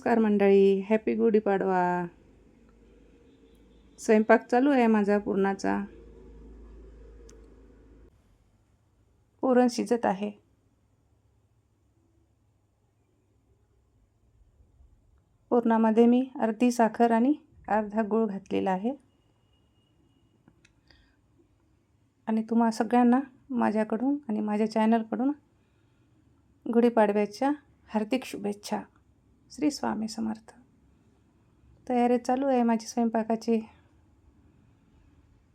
नमस्कार मंडळी हॅपी गुढीपाडवा स्वयंपाक चालू आहे माझा पुरणाचा. पुरण शिजत आहे. पुरणामध्ये मी अर्धी साखर आणि अर्धा गूळ घातलेला आहे. आणि तुम्हा सगळ्यांना माझ्याकडून आणि माझ्या चॅनलकडून गुढीपाडव्याच्या हार्दिक शुभेच्छा. श्री स्वामी समर्थ. तयारी चालू आहे माझी स्वयंपाकाची.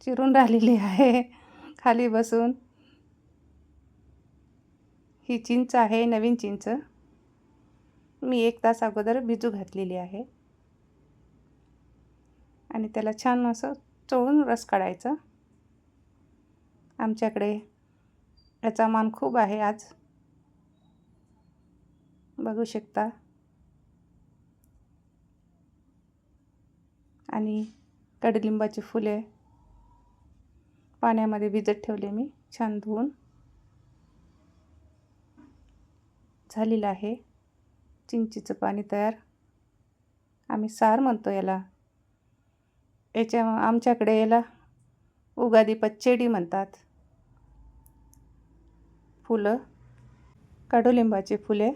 चिरून राहिलेली आहे खाली बसून. ही चिंच आहे नवीन चिंच. मी एक तास अगोदर भिजू घातलेली आहे. आणि त्याला छान असं चोळून रस काढायचा. आमच्याकडे याचा मान खूप आहे आज. बघू शकता. आणि कडुलिंबाची फुले पाण्यामध्ये भिजत ठेवले मी छान धुवून. झालेलं आहे. चिंचीचं पाणी तयार. आम्ही सार म्हणतो याला. याच्या आमच्याकडे याला उगादी पच्चेडी म्हणतात. फुलं कडुलिंबाची फुले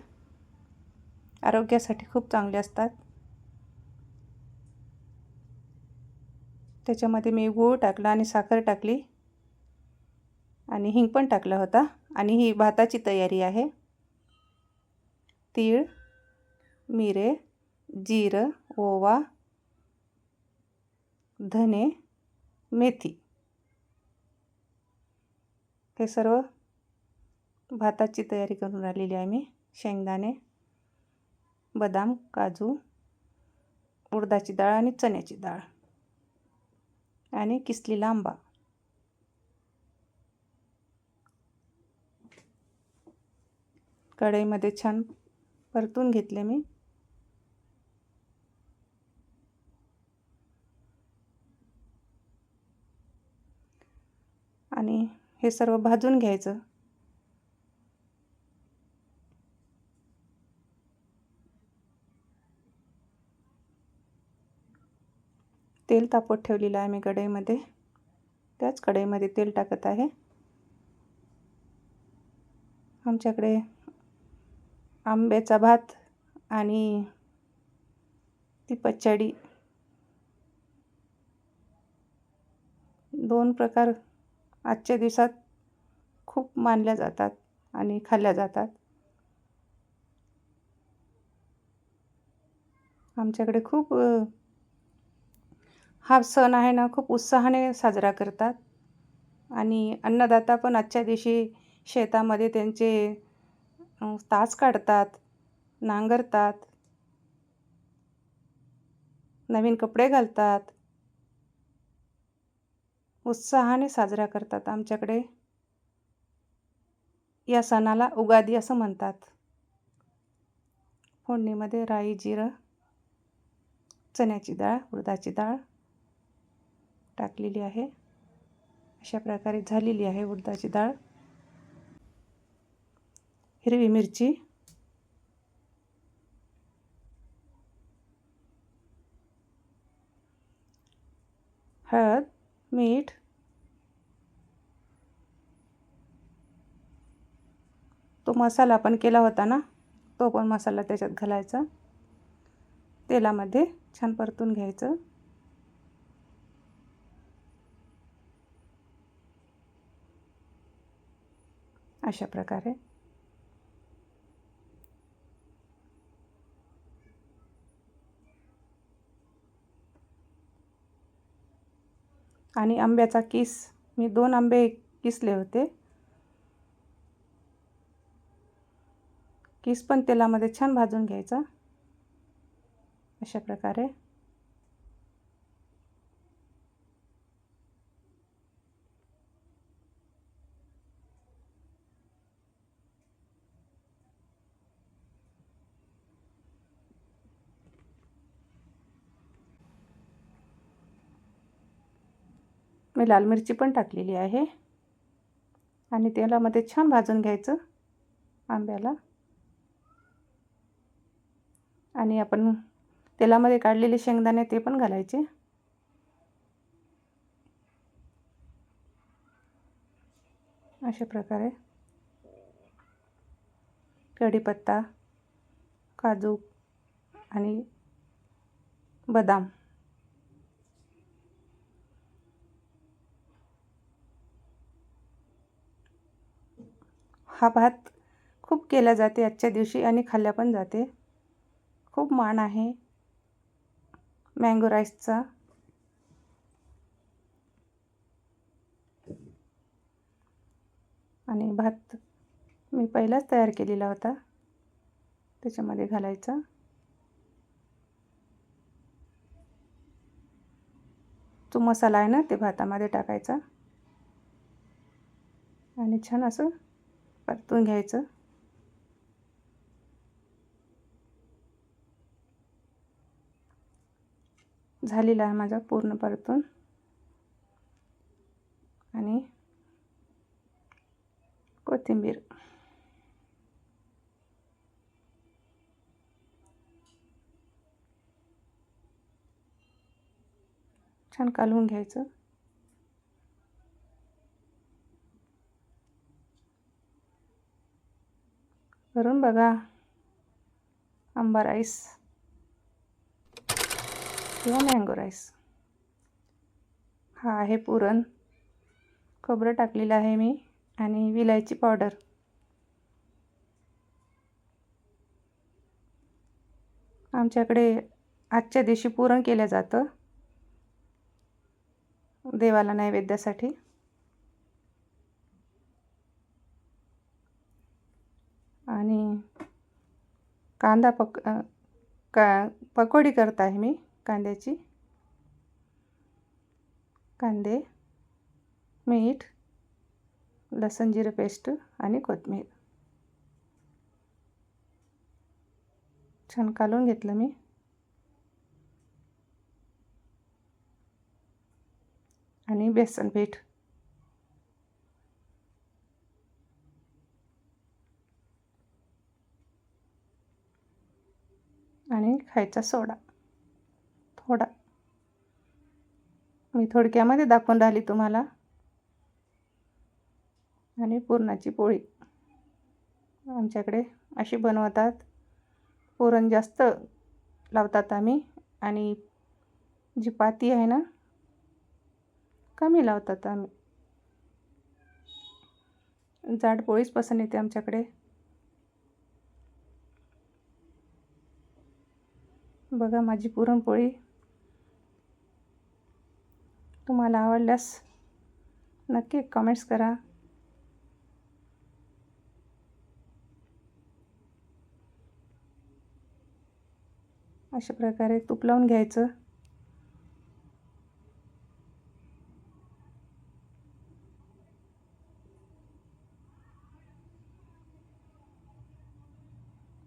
आरोग्यासाठी खूप चांगले असतात. त्याच्यामध्ये मी गूळ टाकला आणि साखर टाकली. आणि हिंग पण टाकला होता. आणि ही भाताची तयारी आहे. तीळ मिरे जिरं ओवा धने मेथी. हे सर्व भाताची तयारी करून राहिलेली आहे मी. शेंगदाणे बदाम काजू उडदाची डाळ आणि चण्याची डाळ. आणि किसलेला आंबा कढईमध्ये छान परतून घेतले मी. आणि हे सर्व भाजून घ्यायचं. तेल तापत ठेवलेलं आहे मी कढईमध्ये. त्याच कढईमध्ये तेल टाकत आहे. आमच्याकडे आंब्याचा भात आणि ती पचडी. दोन प्रकार आजच्या दिवसात खूप मानल्या जातात आणि खाल्ल्या जातात. आमच्याकडे खूप हा सण आहे ना खूप उत्साहाने साजरा करतात. आणि अन्नदाता पण आजच्या दिवशी शेतामध्ये त्यांचे तास काढतात नांगरतात नवीन कपडे घालतात. उत्साहाने साजरा करतात आमच्याकडे. या सणाला उगादी असं म्हणतात. फोडणीमध्ये राई जिरं चण्याची डाळ उडदाची डाळ टाकलेली आहे. अशा प्रकारे झालेली आहे उडदाची डाळ. हिरवी मिरची. हळद मीठ. तो मसाला आपण केला होता ना? तो पण मसाला त्याच्यात घालायचा. तेलामध्ये छान परतून घ्यायचं. अशा प्रकारे. आणि आंब्याचा किस मी दोन आंबे किसले होते. किस पण तेलामध्ये छान भाजून घ्यायचा. अशा प्रकारे. मी लाल मिरची पण टाकलेली आहे. आणि तेलामध्ये छान भाजून घ्यायचं आंब्याला. आणि आपण तेलामध्ये काढलेले शेंगदाणे ते पण घालायचे. अशा प्रकारे. कढीपत्ता काजू आणि बदाम. हा भात खूप केला जाते आजच्या दिवशी आणि खाल्ला पण जाते. खूप मान आहे. मँगो राईसचा आणि भात मी पहिलाच तयार केलेला होता. त्याच्यामध्ये घालायचा. जो मसाला आहे ना ते भातामध्ये टाकायचा. आणि छान असं परतून घ्यायचं. झालेला आहे माझा पूर्ण परतून. आणि कोथिंबीर. छान कालवून घ्यायचं. करून बघा. आंबा राईस. किंवा मँगो राईस हा आहे पुरण. खोबरं टाकलेलं आहे मी आणि विलायची पावडर आमच्याकडे आजच्या दिवशी पुरण केलं जातं. देवाला नैवेद्यासाठी. आणि कांदा पक का पकोडी करत आहे मी कांद्याची. कांदे मीठ लसण जिरं पेस्ट आणि कोथमीर. छान कालवून घेतलं मी. आणि बेसन पीठ आणि खायचा सोडा. थोडा. मी थोडक्यामध्ये दाखवून राहिली तुम्हाला. आणि पुरणाची पोळी. आमच्याकडे अशी बनवतात. पुरण जास्त लावतात आम्ही. आणि जी पाती आहे ना कमी लावतात आम्ही. जाड पोळीच पसंत येते आमच्याकडे. बघा माझी पुरणपोळी. तुम्हाला आवडल्यास नक्की कमेंट्स करा. अशा प्रकारे तूप लावून घ्यायचं.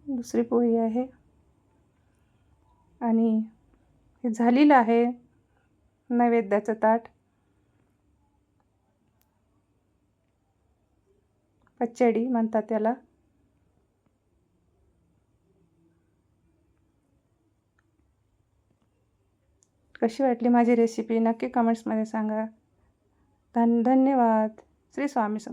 दुसरी पोळी आहे. आणि हे झालेलं आहे नैवेद्याचं ताट. पचडी म्हणतात त्याला. कशी वाटली माझी रेसिपी नक्की कमेंट्समध्ये सांगा. धन धन्यवाद. श्री स्वामी सम